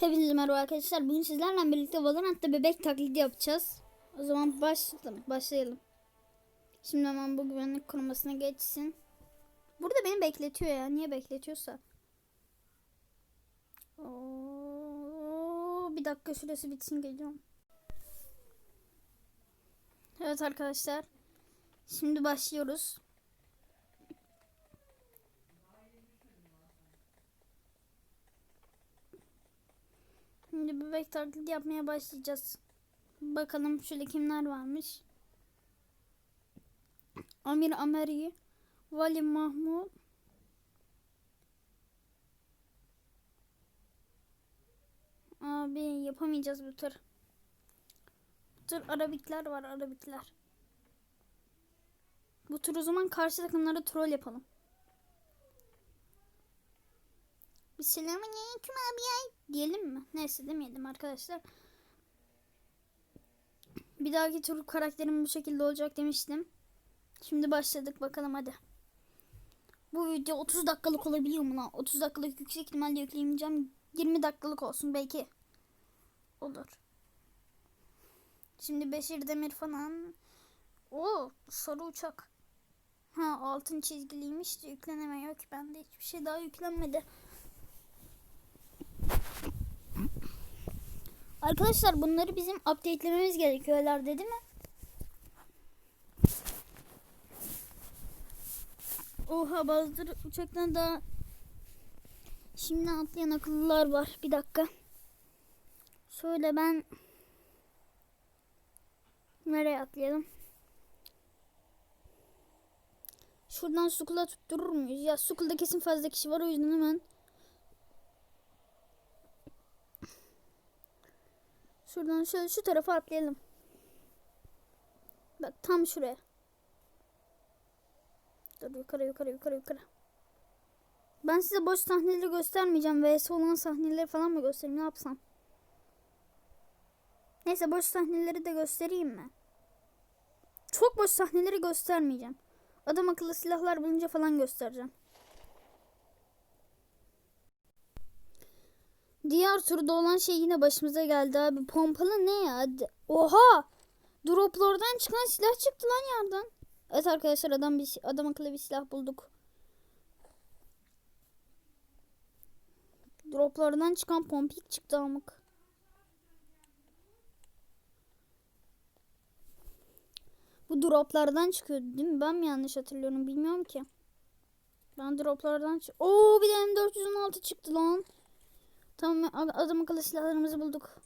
Hepinize merhaba arkadaşlar. Bugün sizlerle birlikte Valorant'ta bebek taklidi yapacağız. O zaman başlayalım. başlayalım. Şimdi hemen bu güvenlik korumasına geçsin. Burada beni bekletiyor ya. Niye bekletiyorsa. Oo, bir dakika şurası bitsin geliyorum. Evet arkadaşlar. Şimdi başlıyoruz. Şimdi bebek taklidi yapmaya başlayacağız. Bakalım şöyle kimler varmış. Amir Ameri, Vali Mahmut, Abi yapamayacağız bu tür. Bu tür Arabikler var Arabikler. Bu tür o zaman karşı takımlara troll yapalım. Selamünaleyküm abi ya diyelim mi? Neyse demeyelim arkadaşlar. Bir dahaki tur karakterim bu şekilde olacak demiştim. Şimdi başladık bakalım hadi. Bu video 30 dakikalık olabiliyor mu lan? 30 dakikalık yüksek ihtimalle yükleyemeyeceğim. 20 dakikalık olsun belki. Olur. Şimdi Beşir Demir falan. O sarı uçak. Ha altın çizgiliymiş de yüklenemiyor ki bende hiçbir şey daha yüklenmedi. Arkadaşlar bunları bizim update'lememiz gerekiyor herhalde değil mi? Oha bazıları uçaktan daha şimdi atlayan akıllılar var. Bir dakika. Şöyle ben nereye atlayalım? Şuradan Sukula tutturur muyuz? Ya Sukul'da kesin fazla kişi var o yüzden hemen Şuradan şöyle şu tarafa atlayalım. Bak tam şuraya. Dur yukarı yukarı yukarı yukarı. Ben size boş sahneleri göstermeyeceğim. VS olan sahneleri falan mı göstereyim? Ne yapsam? Neyse boş sahneleri de göstereyim mi? Çok boş sahneleri göstermeyeceğim. Adam akıllı silahlar bulunca falan göstereceğim. Diğer turda olan şey yine başımıza geldi abi. Pompalı ne ya? Oha! Droplardan çıkan silah çıktı lan yerden. Evet arkadaşlar adam bir adam akıllı bir silah bulduk. Droplardan çıkan pompik çıktı amık. Bu droplardan çıkıyor değil mi? Ben mi yanlış hatırlıyorum bilmiyorum ki. Ben droplardan çık. Oo bir de M416 çıktı lan. Tamam adam akıllı silahlarımızı bulduk.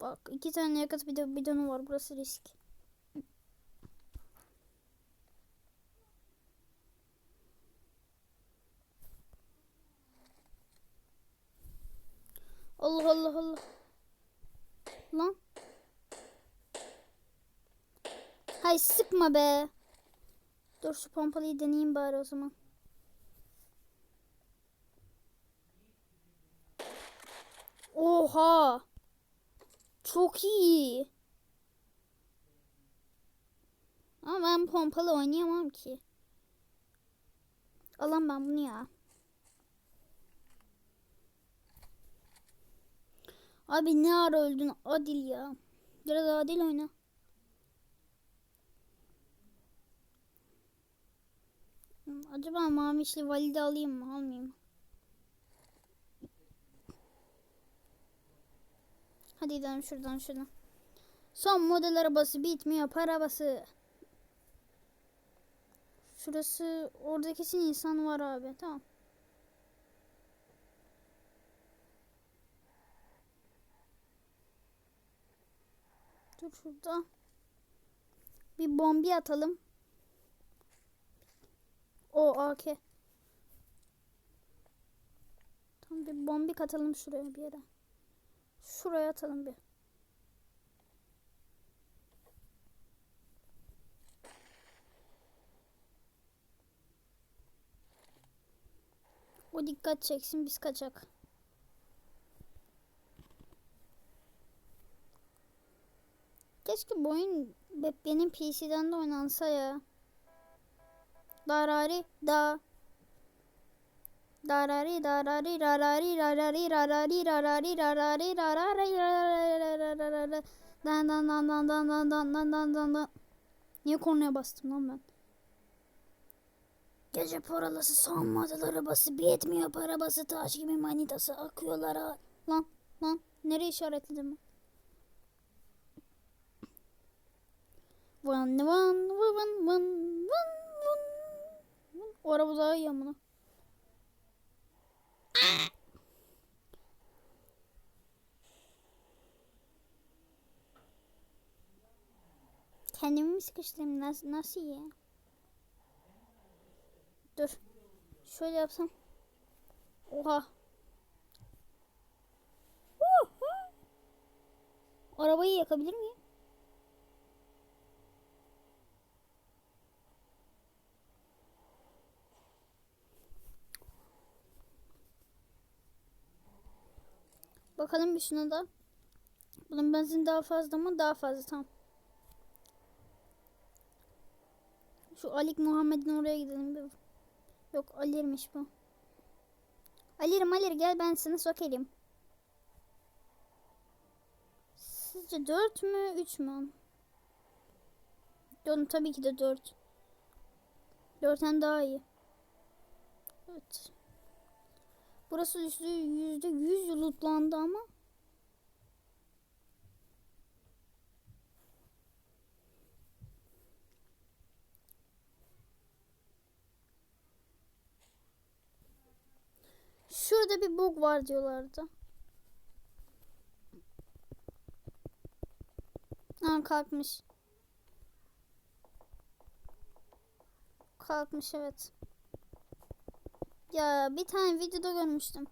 Bak iki tane yakıt bir de bidonu var. Burası risk. Allah Allah Allah. Lan. Hay sıkma be. Dur şu pompalıyı deneyeyim bari o zaman. Oha. Çok iyi. Ama ben pompalı oynayamam ki. Alan ben bunu ya. Abi ne ara öldün Adil ya. Biraz adil oyna. Acaba mamişli valide alayım mı almayayım mı? Hadi gidelim şuradan şuradan. Son model arabası bitmiyor. Para arabası. Şurası orada kesin insan var abi. Tamam. Dur şurada. Bir bombi atalım. O AK. Tamam bir bombi atalım şuraya bir yere. Şuraya atalım bir. O dikkat çeksin biz kaçak. Keşke bu oyun benim PC'den de oynansa ya. Darari da. Darari darari rarari rarari rarari rarari rarari rarari dan dan dan dan dan dan dan dan dan dan dan Niye kornaya bastım lan ben? Gece paralası soğanmadı arabası bir etmiyor parabası taş gibi manitası akıyorlar ha. Lan lan nereye işaretledim ben? Van van van van van van O araba daha iyi amına. Kendimi mi sıkıştırayım? Nasıl, nasıl ya? Dur. Şöyle yapsam. Oha. Arabayı yakabilir miyim? Bakalım bir şuna da. Bunun benzin daha fazla mı? Daha fazla tamam. Şu Alik Muhammed'in oraya gidelim. Bir. Yok Ali'rmiş bu. Ali'rim Ali'r gel ben seni sokayım. Sizce 4 mü 3 mü? Yok tabii ki de 4. 4'ten daha iyi. Evet. Burası yüzde yüz lootlandı ama. Şurada bir bug var diyorlardı. Aa kalkmış. Kalkmış evet. Ya bir tane videoda görmüştüm.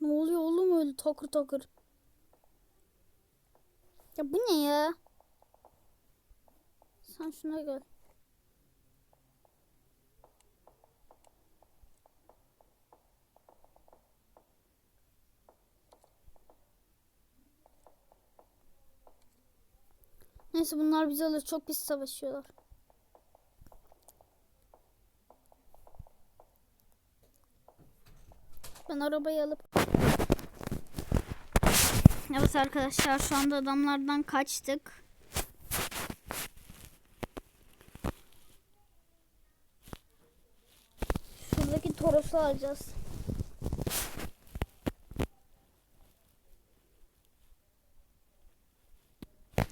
Ne oluyor oğlum öyle takır takır? Ya bu ne ya? Sen şuna gel. Neyse bunlar bizi alır. Çok pis savaşıyorlar. Ben arabayı alıp Evet arkadaşlar şu anda adamlardan kaçtık. Şuradaki Toros'u alacağız.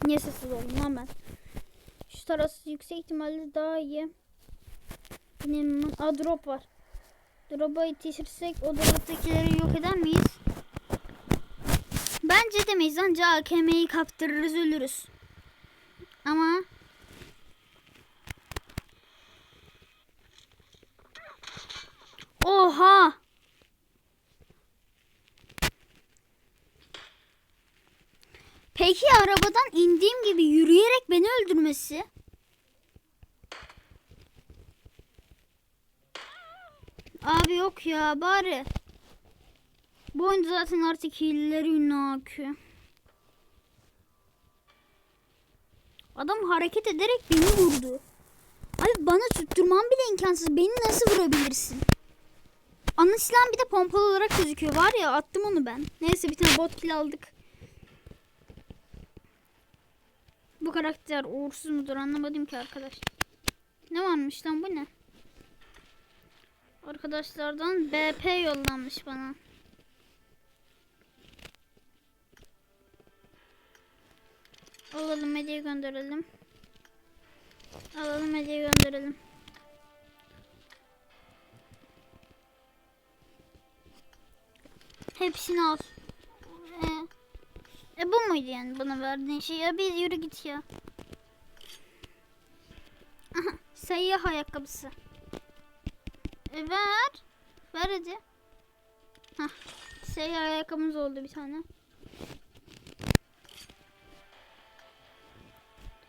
Niye sessiz oldum lan? Şu tarafı yüksek ihtimalle daha iyi. Benim Aa, drop var. Drop'a yetişirsek o drop'takileri yok eder miyiz? Bence demeyiz anca AKM'yi kaptırırız ölürüz. Ama Oha! Peki arabadan indiğim gibi yürüyerek beni öldürmesi? Abi yok ya bari. Bu oyunda zaten artık hileleri ünlü akıyor. Adam hareket ederek beni vurdu. Abi bana tutturman bile imkansız. Beni nasıl vurabilirsin? Ana silahım bir de pompalı olarak gözüküyor. Var ya attım onu ben. Neyse bir tane bot kill aldık. Bu karakter uğursuz mudur anlamadım ki arkadaş. Ne varmış lan bu ne? Arkadaşlardan BP yollanmış bana. Alalım hediye gönderelim. Alalım hediye gönderelim. Hepsini al. E bu muydu yani bana verdiğin şey? Ya bir yürü git ya. Aha, seyyah ayakkabısı. E ver. Ver hadi. Hah. Seyyah ayakkabımız oldu bir tane.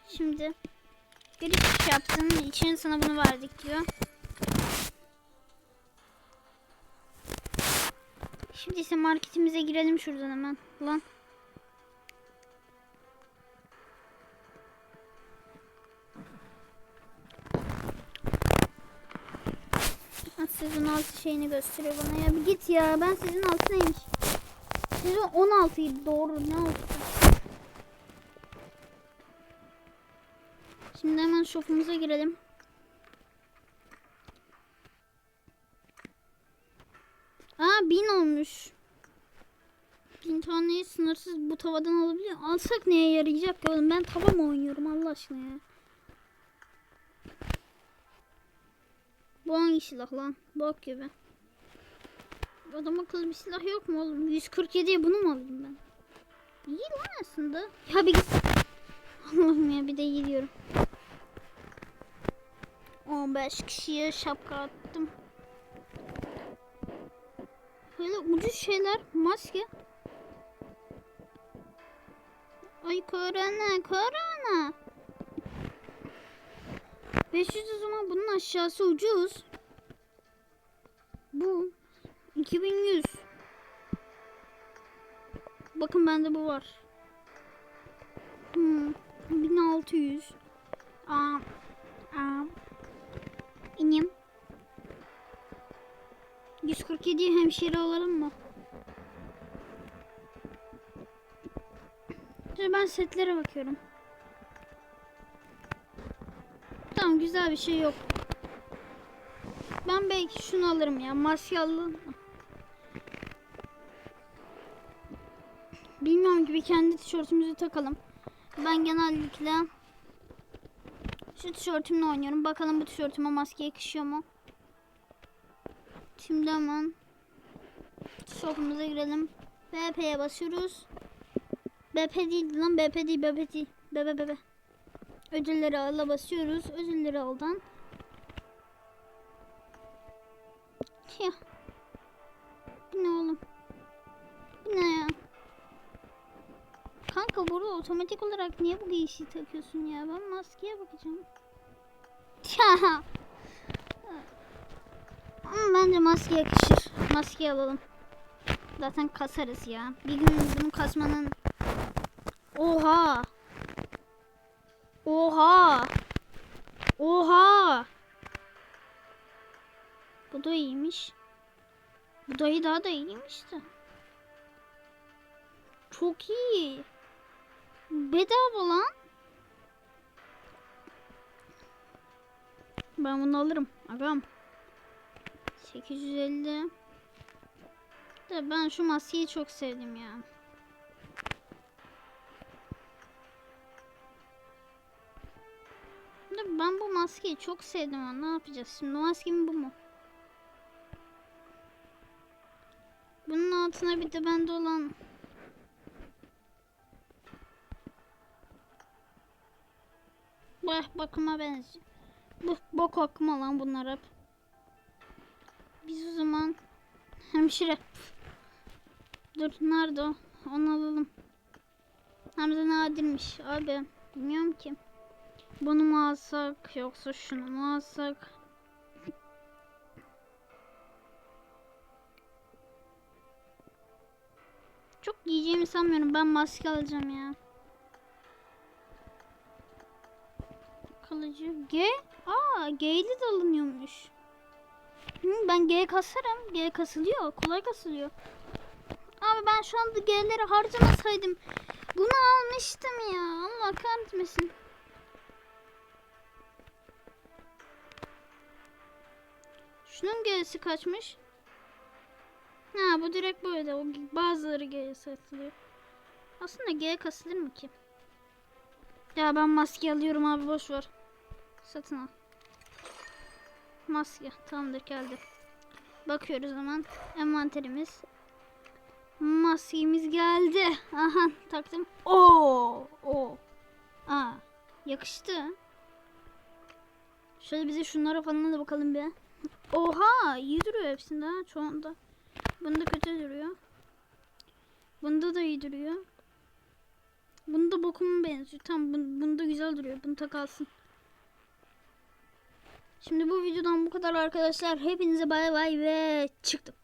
Şimdi bir iş yaptın. için sana bunu verdik diyor. Şimdi ise marketimize girelim şuradan hemen. Lan. Sezon 6 şeyini gösteriyor bana ya. Bir git ya. Ben sezon 6 neymiş? Sezon 16 'ydı doğru. Ne oldu? Şimdi hemen shop'umuza girelim. Aa bin olmuş. Bin taneyi sınırsız bu tavadan alabiliyor. Alsak neye yarayacak ki oğlum? Ben tava mı oynuyorum Allah aşkına ya? Bu hangi silah lan? Bok gibi. Adam akıllı bir silah yok mu oğlum? 147'ye bunu mu alayım ben? İyi lan aslında. Ya bir git. Allah'ım ya bir de iyi diyorum. 15 kişiye şapka attım. Böyle ucuz şeyler. Maske. Ay korona korona. 500 o zaman bunun aşağısı ucuz. Bu 2100. Bakın bende bu var. Hmm, 1600. Aa, aa. İneyim. 147 hemşire alalım mı? Şimdi ben setlere bakıyorum. Güzel bir şey yok. Ben belki şunu alırım ya. Maske alırım. Bilmiyorum gibi kendi tişörtümüzü takalım. Ben genellikle şu tişörtümle oynuyorum. Bakalım bu tişörtüme maske yakışıyor mu? Şimdi hemen shop'umuza girelim. BP'ye basıyoruz. BP değil lan BP değil BP değil. Bebe bebe. Ödülleri ala basıyoruz. Ödülleri aldan. Ya. Bu ne oğlum? Bu ne ya? Kanka burada otomatik olarak niye bu giysiyi takıyorsun ya? Ben maskeye bakacağım. Ya. Ama bence maske yakışır. Maske alalım. Zaten kasarız ya. Bir gün bunu kasmanın... Oha! Oha! Oha! Bu da iyiymiş. Bu dayı daha da iyiymiş de. Çok iyi. Bedava lan. Ben bunu alırım. Agam. 850. De ben şu maskeyi çok sevdim ya. De ben bu maskeyi çok sevdim ama ne yapacağız şimdi maskem bu mu? Bunun altına bir de bende olan Bah bakıma benziyor. Bu bok akma lan bunlar hep. Biz o zaman hemşire. Dur nerede o? Onu alalım. De nadirmiş abi. Bilmiyorum ki. Bunu mu alsak yoksa şunu mu alsak? Çok giyeceğimi sanmıyorum. Ben maske alacağım ya. Kalıcı. G? Aa G'li de alınıyormuş. Hı, ben G kasarım. G kasılıyor. Kolay kasılıyor. Abi ben şu anda G'leri harcamasaydım bunu almıştım ya. Allah kahretmesin. Şunun G'si kaçmış? Ha bu direkt böyle. O bazıları G'ye satılıyor. Aslında G kasılır mı ki? Ya ben maske alıyorum abi boş ver. Satın al. Maske tamamdır geldi. Bakıyoruz hemen envanterimiz. Maskemiz geldi. Aha taktım. Oo, o. Aa, yakıştı. Şöyle bize şunlara falan da bakalım bir. Oha, iyi duruyor hepsinde ha çoğunda. Bunda kötü duruyor. Bunda da iyi duruyor. Bunda bokuma benziyor. Tam bun- bunda güzel duruyor. Bunu tak alsın. Şimdi bu videodan bu kadar arkadaşlar. Hepinize bay bay ve çıktım.